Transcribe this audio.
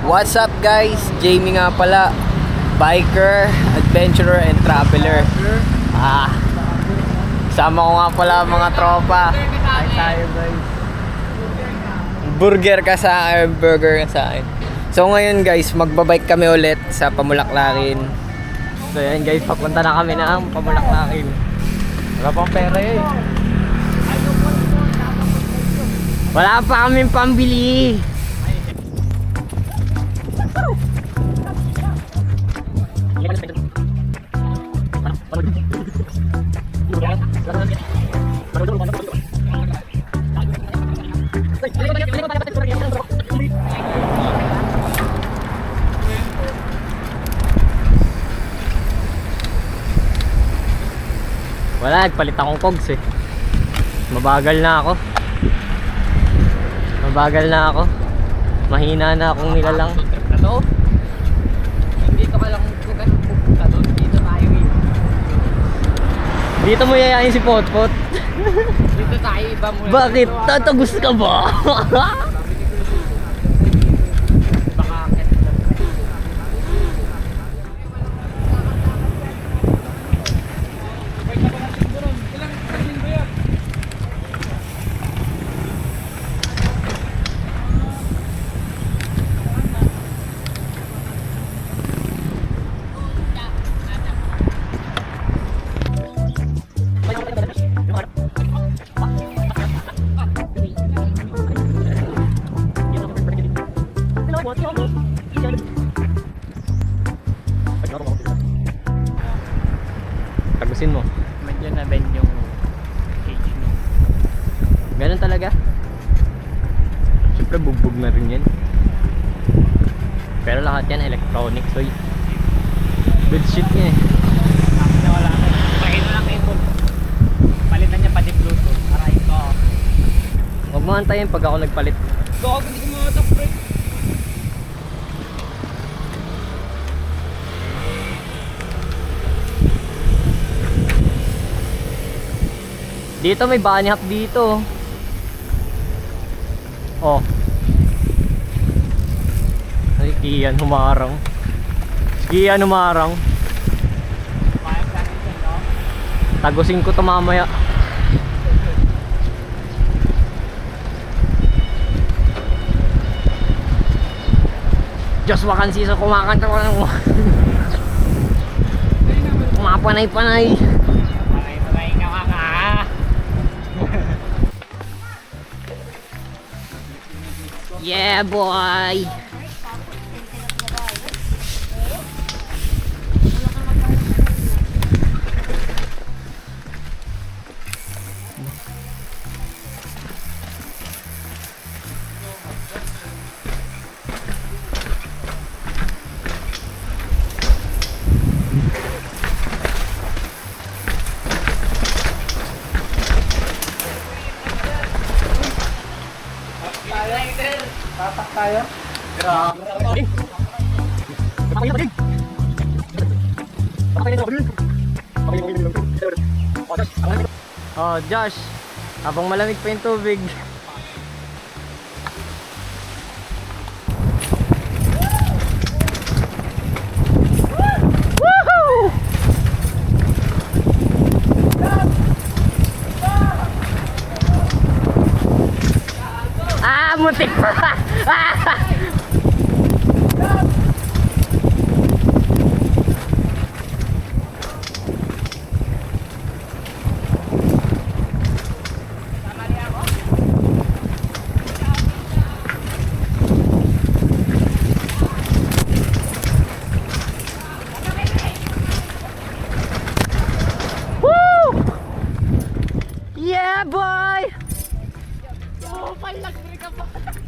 What's up guys? Jamie nga pala. Biker, adventurer, and traveler. Ah. Sama ko nga pala mga tropa. Ay tayo guys. Burger ka sa akin, burger ka sa akin. So ngayon guys, magbabike kami ulit sa Pamulaklakin. So yan guys, papunta na kami ng Pamulaklakin. Wala pang pera eh. Wala pa kaming pambili. Wala, nagpalit akong cogs eh. Mabagal na ako. Mabagal na ako. Mahina na akong nilalang. Ano? Dito ka lang pupunta pupunta doon. Dito tayo eh. Dito mo yayain si Potpot. Dito tayo iba muna. Bakit? Tatagos ka ba? Tagusin mo. medyo na bend yung cage mo. Ganun talaga. Siyempre bugbog na rin yan. Pero lahat yan electronic so good shit nga eh. Tapos na wala na. Lang cable. Palitan niya pati bluetooth. Aray ko. Huwag mo antayin pag ako nagpalit. Dog, hindi ko mga break. Dito may bunny hop dito. Oh. Ay, Kian humarang. Kian humarang. Tagusin ko to mamaya. Diyos wakansi sa kumakanta ko Kumapanay-panay. Yeah, boy! Tatak tayo. Grabe. Oh, Josh. Habang malamig pa yung tubig. Muntik pa! Yeah, boy! Come on.